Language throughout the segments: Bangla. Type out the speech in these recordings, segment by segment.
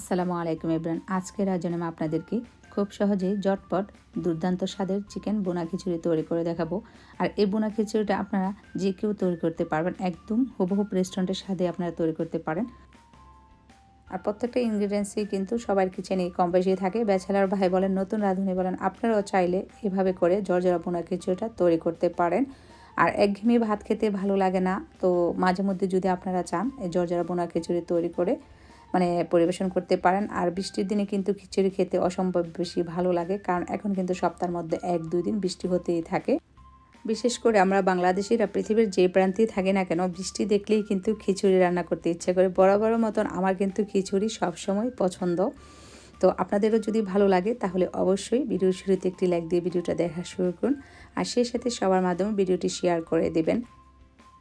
আসসালামু আলাইকুম ইব্রান। আজকের আয়োজনে আমি আপনাদেরকে খুব সহজেই জটপট দুর্দান্ত স্বাদের চিকেন বোনা খিচুড়ি তৈরি করে দেখাবো। আর এই বোনা খিচুড়িটা আপনারা যে কেউ তৈরি করতে পারবেন, একদম হুবহুব রেস্টুরেন্টের স্বাদে আপনারা তৈরি করতে পারেন। আর প্রত্যেকটা ইনগ্রিডিয়েন্টসই কিন্তু সবার কিচেনে কম বেশি থাকে। ব্যাচেলার ভাই বলেন, নতুন রাঁধুনি বলেন, আপনারাও চাইলে এভাবে করে জর্জরা বোনা খিচুড়িটা তৈরি করতে পারেন। আর একঘেয়েমি ভাত খেতে ভালো লাগে না, তো মাঝে মধ্যে যদি আপনারা চান, এই জর্জরা বোনা খিচুড়ি তৈরি করে মানে পরিবেশন করতে পারেন। আর বৃষ্টির দিনে কিন্তু খিচুড়ি খেতে অসম্ভব বেশি ভালো লাগে, কারণ এখন কিন্তু সপ্তাহের মধ্যে এক, দুই দিন বৃষ্টি হতেই থাকে। বিশেষ করে আমরা বাংলাদেশিরা পৃথিবীর যে প্রান্তেই থাকি না কেন, বৃষ্টি দেখলেই কিন্তু খিচুড়ি রান্না করতে ইচ্ছে করে। বড় মতন আমার কিন্তু খিচুড়ি সবসময় পছন্দ। তো আপনাদেরও যদি ভালো লাগে, তাহলে অবশ্যই ভিডিও শুরুতে একটি লাইক দিয়ে ভিডিওটা দেখা শুরু করুন। আর সেই সাথে সবার মাধ্যমে ভিডিওটি শেয়ার করে দেবেন।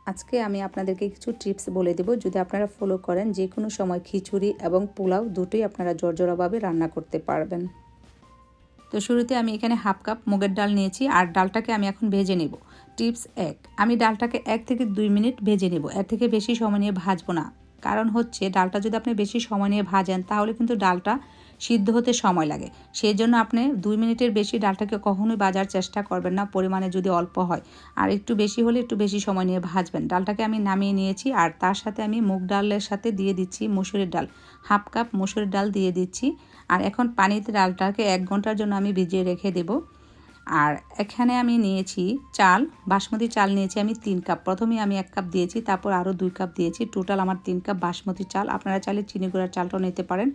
আজকে আমি আপনাদেরকে কিছু টিপস বলে দেব। যদি আপনারা ফলো করেন, যে কোনো সময় খিচুড়ি এবং পোলাও দুটোই আপনারা জর্জরাভাবে রান্না করতে পারবেন। তো শুরুতে আমি এখানে হাফ কাপ মুগের ডাল নিয়েছি, আর ডালটাকে আমি এখন ভেজে নেব। টিপস এক, আমি ডালটাকে এক থেকে দুই মিনিট ভেজে নেব। এর থেকে বেশি সময় নিয়ে ভাজবো না। কারণ হচ্ছে, ডালটা যদি আপনি বেশি সময় নিয়ে ভাজেন, তাহলে কিন্তু ডালটা সিদ্ধ হতে সময় লাগে। সেই জন্য আপনি দুই মিনিটের বেশি ডালটাকে কখনোই বাজার চেষ্টা করবেন না, পরিমাণে যদি অল্প হয়। আর একটু বেশি হলে একটু বেশি সময় নিয়ে ভাজবেন। ডালটাকে আমি নামিয়ে নিয়েছি আর তার সাথে আমি মুগ ডালের সাথে দিয়ে দিচ্ছি মুসুরির ডাল। হাফ কাপ মুসুরির ডাল দিয়ে দিচ্ছি। আর এখন পানিতে ডালটাকে এক ঘণ্টার জন্য আমি ভিজিয়ে রেখে দেবো। আর এখানে আমি নিয়েছি চাল, বাসমতি চাল নিয়েছি আমি তিন কাপ। প্রথমে আমি এক কাপ দিয়েছি, তারপর আরও দুই কাপ দিয়েছি। টোটাল আমার তিন কাপ বাসমতি চাল। আপনারা চাইলে চিনি গুঁড়ার চালটাও নিতে পারেন।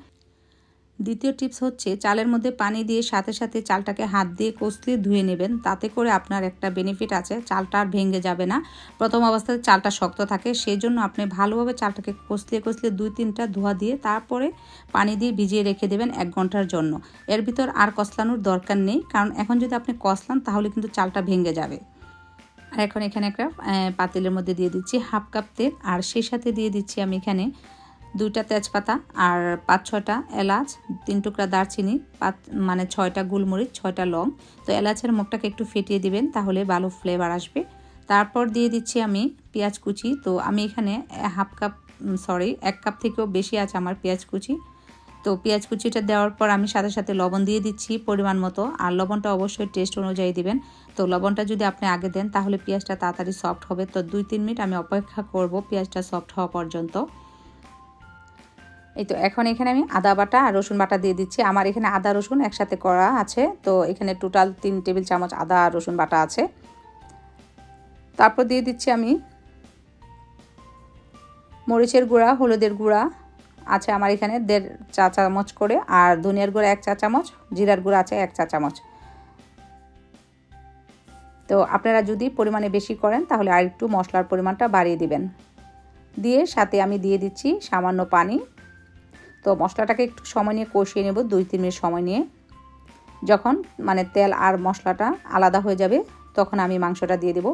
দ্বিতীয় টিপস হচ্ছে চালের মধ্যে পানি দিয়ে সাথে সাথে চালটাকে হাত দিয়ে কষলিয়ে ধুয়ে নেবেন। তাতে করে আপনার একটা বেনিফিট আছে, চালটা আর ভেঙে যাবে না। প্রথম অবস্থায় চালটা শক্ত থাকে সেই জন্য আপনি ভালোভাবে চালটাকে কষলিয়ে কষলিয়ে দুই তিনটা ধোয়া দিয়ে তারপরে পানি দিয়ে ভিজিয়ে রেখে দেবেন এক ঘণ্টার জন্য। এর ভিতর আর কষলানোর দরকার নেই, কারণ এখন যদি আপনি কষলান তাহলে কিন্তু চালটা ভেঙে যাবে। আর এখন এখানে একটা পাতিলের মধ্যে দিয়ে দিচ্ছি হাফ কাপ তেল, আর সেই সাথে দিয়ে দিচ্ছি আমি এখানে দুইটা তেজপাতা আর পাঁচ ছয়টা এলাচ, তিন টুকরা দারচিনি, পাঁচ মানে ছয়টা গুলমরিচ, ছয়টা লং। তো এলাচের মুখটাকে একটু ফেটিয়ে দিবেন তাহলে ভালো ফ্লেভার আসবে। তারপর দিয়ে দিচ্ছি আমি পেঁয়াজ কুচি। তো আমি এখানে হাফ কাপ সরি এক কাপ থেকেও বেশি আছে আমার পেঁয়াজ কুচি। তো পেঁয়াজ কুচিটা দেওয়ার পর আমি সাথে সাথে লবণ দিয়ে দিচ্ছি পরিমাণ মতো। আর লবণটা অবশ্যই টেস্ট অনুযায়ী দিবেন। তো লবণটা যদি আপনি আগে দেন তাহলে পেঁয়াজটা তাড়াতাড়ি সফট হবে। তো দুই, তিন মিনিট আমি অপেক্ষা করব পেঁয়াজটা সফট হওয়া পর্যন্ত। এই তো, এখন এখানে আমি আদা বাটা আর রসুন বাটা দিয়ে দিচ্ছি। আমার এখানে আদা, রসুন একসাথে করা আছে। তো এখানে টোটাল তিন টেবিল চামচ আদা আর রসুন বাটা আছে। তারপর দিয়ে দিচ্ছি আমি মরিচের গুঁড়া, হলুদের গুঁড়া আছে আমার এখানে দেড় চা চামচ করে। আর ধনিয়ার গুঁড়া এক চা চামচ, জিরার গুঁড়া আছে এক চা চামচ। তো আপনারা যদি পরিমাণে বেশি করেন, তাহলে আর একটু মশলার পরিমাণটা বাড়িয়ে দিবেন। দিয়ে সাথে আমি দিয়ে দিচ্ছি সামান্য পানি। তো মশলাটাকে একটু সময় নিয়ে কষিয়ে নেব, দুই তিন মিনিট সময় নিয়ে। যখন মানে তেল আর মশলাটা আলাদা হয়ে যাবে, তখন আমি মাংসটা দিয়ে দেব।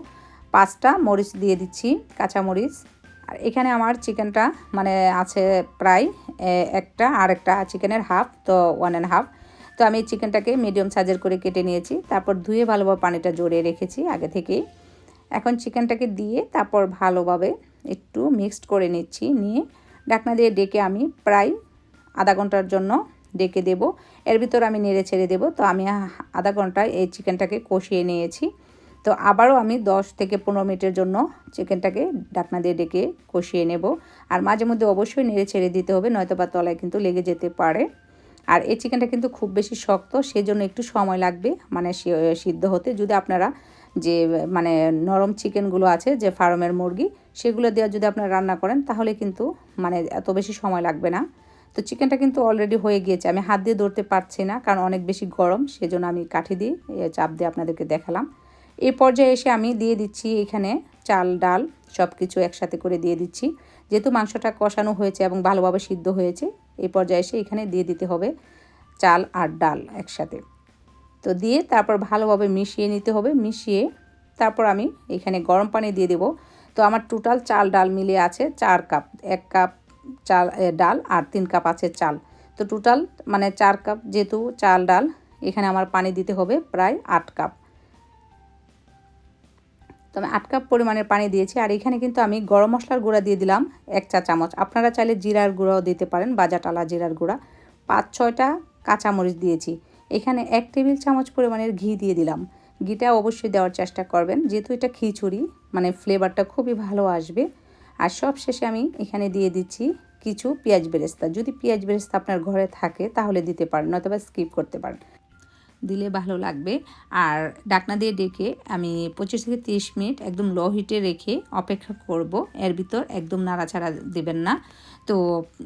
পাঁচটা মরিচ দিয়ে দিচ্ছি, কাঁচা মরিচ। আর এখানে আমার চিকেনটা মানে আছে প্রায় একটা আর একটা চিকেনের হাফ, তো ওয়ান অ্যান্ড হাফ তো আমি চিকেনটাকে মিডিয়াম সাইজের করে কেটে নিয়েছি, তারপর ধুয়ে ভালোভাবে পানিটা জড়িয়ে রেখেছি আগে থেকেই। এখন চিকেনটাকে দিয়ে তারপর ভালোভাবে একটু মিক্সড করে নিচ্ছি, নিয়ে ডাকনা দিয়ে ডেকে আমি প্রায় আধা ঘণ্টার জন্য ডেকে দেব। এর ভিতর আমি নেড়ে ছেড়ে দেবো। তো আমি আধা ঘন্টায় এই চিকেনটাকে কষিয়ে নিয়েছি। তো আবারও আমি 10 থেকে পনেরো মিনিটের জন্য চিকেনটাকে ডাকনা দিয়ে ডেকে কষিয়ে নেব। আর মাঝে মধ্যে অবশ্যই নেড়ে ছেড়ে দিতে হবে, নয়তো বা তলায় কিন্তু লেগে যেতে পারে। আর এই চিকেনটা কিন্তু খুব বেশি শক্ত, সেজন্য একটু সময় লাগবে মানে সিদ্ধ হতে। যদি আপনারা যে মানে নরম চিকেনগুলো আছে, যে ফার্মের মুরগি, সেগুলো দেওয়া যদি আপনারা রান্না করেন, তাহলে কিন্তু মানে এত বেশি সময় লাগবে না। তো চিকেনটা কিন্তু অলরেডি হয়ে গিয়েছে। আমি হাত দিয়ে ধরতে পারছি না, কারণ অনেক বেশি গরম, সেজন্য আমি কাঠি দিয়ে চাপ দিয়ে আপনাদেরকে দেখালাম। এই পর্যায়ে এসে আমি দিয়ে দিচ্ছি এখানে চাল, ডাল সব কিছু একসাথে করে দিয়ে দিচ্ছি। যেহেতু মাংসটা কষানো হয়েছে এবং ভালোভাবে সিদ্ধ হয়েছে এই পর্যায়ে এসে এখানে দিয়ে দিতে হবে চাল আর ডাল একসাথে। তো দিয়ে তারপর ভালোভাবে মিশিয়ে নিতে হবে, মিশিয়ে তারপর আমি এখানে গরম পানি দিয়ে দেব। তো আমার টোটাল চাল, ডাল মিলে আছে চার কাপ, এক কাপ চাল ডাল আর তিন কাপ আছে চাল। তো টোটাল মানে চার কাপ যেহেতু চাল, ডাল, এখানে আমার পানি দিতে হবে প্রায় আট কাপ। তো আমি আট কাপ পরিমাণের পানি দিয়েছি আর এখানে কিন্তু আমি গরম মশলার গুঁড়া দিয়ে দিলাম এক চা চামচ। আপনারা চাইলে জিরার গুঁড়াও দিতে পারেন, বাজা টালা জিরার গুঁড়া। পাঁচ, ছয়টা কাঁচামরিচ দিয়েছি। এখানে এক টেবিল চামচ পরিমাণের ঘি দিয়ে দিলাম। ঘিটা অবশ্যই দেওয়ার চেষ্টা করবেন, যেহেতু এটা খিচুড়ি মানে ফ্লেভারটা খুবই ভালো আসবে। আর সব শেষে আমি এখানে দিয়ে দিচ্ছি কিছু পেঁয়াজ বেরেস্তা। যদি পেঁয়াজ বেরেস্তা আপনার ঘরে থাকে, তাহলে দিতে পারেন নয়তোবা স্কিপ করতে পারেন। দিলে ভালো লাগবে। আর ডাকনা দিয়ে ডেকে আমি পঁচিশ থেকে তিরিশ মিনিট একদম লো হিটে রেখে অপেক্ষা করব। এর ভিতর একদম নাড়াচাড়া দেবেন না। তো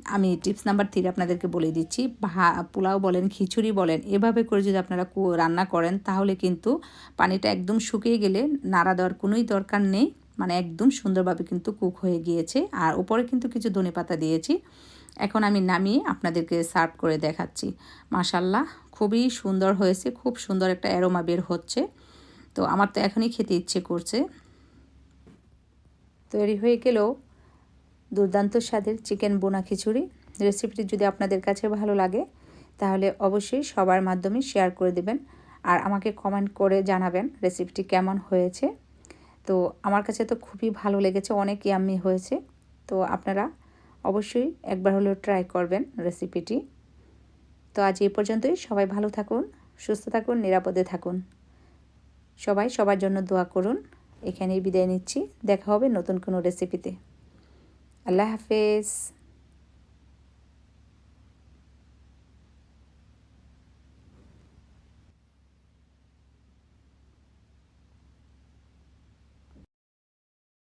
আমি টিপস নাম্বার থ্রি আপনাদেরকে বলে দিচ্ছি। ভা, পোলাও বলেন, খিচুড়ি বলেন, এভাবে করে যদি আপনারা রান্না করেন, তাহলে কিন্তু পানিটা একদম শুকিয়ে গেলে নাড়া দেওয়ার কোনোই দরকার নেই। মানে একদম সুন্দরভাবে কিন্তু কুক হয়ে গিয়েছে। আর উপরে কিন্তু কিছু ধনে পাতা দিয়েছি। এখন আমি নামিয়ে আপনাদেরকে সার্ভ করে দেখাচ্ছি। মাশাল্লাহ খুবই সুন্দর হয়েছে, খুব সুন্দর একটা অ্যারোমা বের হচ্ছে। তো আমার তো এখনই খেতে ইচ্ছে করছে। তৈরি হয়ে গেলেও দুর্দান্ত স্বাদের চিকেন বোনা খিচুড়ি। রেসিপিটি যদি আপনাদের কাছে ভালো লাগে, তাহলে অবশ্যই সবার মাধ্যমে শেয়ার করে দেবেন। আর আমাকে কমেন্ট করে জানাবেন রেসিপিটি কেমন হয়েছে। তো আমার কাছে তো খুবই ভালো লেগেছে অনেক ইয়াম্মি হয়েছে। তো আপনারা অবশ্যই একবার হলেও ট্রাই করবেন রেসিপিটি তো আজ এ পর্যন্তই, সবাই ভালো থাকুন, সুস্থ থাকুন, নিরাপদে থাকুন। সবাই সবার জন্য দোয়া করুন, এখানেই বিদায় নিচ্ছি, দেখা হবে নতুন কোনো রেসিপিতে আল্লাহ হাফেজ।